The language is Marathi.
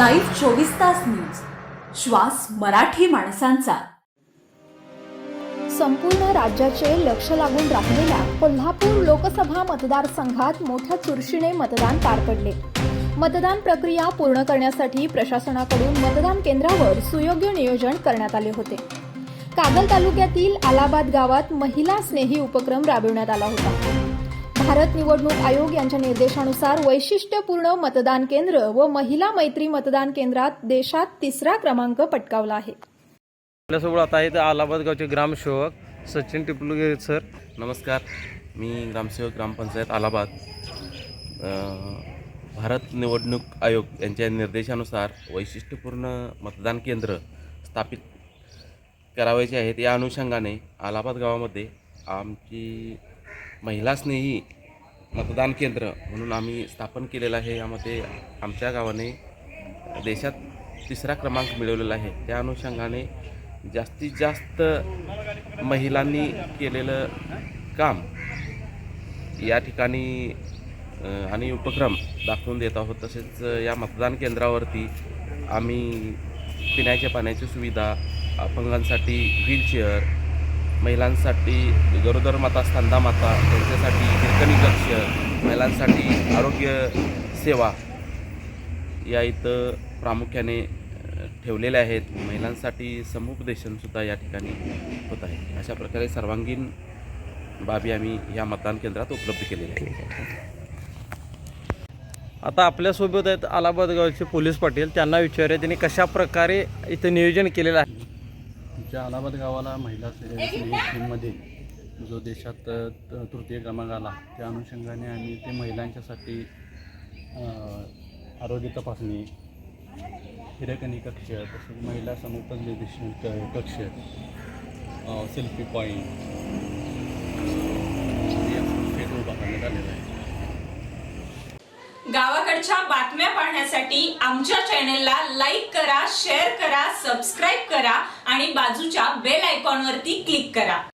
लाईव्ह चोवीस तास न्यूज. श्वास मराठी माणसांचा. संपूर्ण राज्याचे लक्ष लागून राहिलेल्या कोल्हापूर लोकसभा मतदारसंघात मोठ्या चुरशीने मतदान पार पडले. मतदान प्रक्रिया पूर्ण करण्यासाठी प्रशासनाकडून मतदान केंद्रावर सुयोग्य नियोजन करण्यात आले होते. कागल तालुक्यातील आलाबाद गावात महिला स्नेही उपक्रम राबविण्यात आला होता. भारत निवडणूक आयोग यांच्या निर्देशानुसार वैशिष्ट्यपूर्ण मतदान केंद्र व महिला मैत्री मतदान केंद्रात देशात तिसरा क्रमांक पटकावला आहे. आपल्यासोबत आता आहेत अलाहाबाद गावचे ग्रामसेवक सचिन टिपलुगे सर. नमस्कार. मी ग्रामसेवक ग्रामपंचायत अलाहाबाद. भारत निवडणूक आयोग यांच्या निर्देशानुसार वैशिष्ट्यपूर्ण मतदान केंद्र स्थापित करावायचे आहेत. या अनुषंगाने अलाहाबाद गावामध्ये आमची महिलास्नेही मतदान केंद्र म्हणून आम्ही स्थापन केलेलं आहे. यामध्ये आमच्या गावाने देशात तिसरा क्रमांक मिळवलेला आहे. त्या अनुषंगाने जास्तीत जास्त महिलांनी केलेलं काम या ठिकाणी आणि उपक्रम दाखवून देत आहोत. तसेच या मतदान केंद्रावरती आम्ही पिण्याच्या पाण्याची सुविधा अपंगांसाठी व्हीलचेअर महिलांसाठी गरोदर माता स्तंधा माता त्यांच्यासाठी हिरकणी कक्ष महिलांसाठी आरोग्य सेवा या इथं प्रामुख्याने ठेवलेल्या ठेवलेले आहेत. महिलांसाठी समुपदेशनसुद्धा या ठिकाणी होत आहे. अशा प्रकारे सर्वांगीण बाबी आम्ही या मतदान केंद्रात उपलब्ध केलेल्या आहेत. आता आपल्यासोबत आहेत अलाहाबाद गावचे पोलीस पाटील. त्यांना विचारूया त्यांनी कशा प्रकारे इथं नियोजन केलेलं आहे? आमच्या अलाहाबाद गावाला महिला स्नेहीमध्ये जो देशात तृतीय क्रमांक आला त्या अनुषंगाने आम्ही ते महिलांच्यासाठी आरोग्य तपासणी हिरकणी कक्ष तसेच महिला समुपदेशन क- कक्ष सेल्फी पॉईंट हे उभा करण्यात आलेला आहे गावाकडच्या बातम्या पाहण्यासाठी आमच्या चॅनेलला लाईक करा शेअर करा सबस्क्राईब करा आणि बाजूच्या बेल आयकॉनवरती क्लिक करा.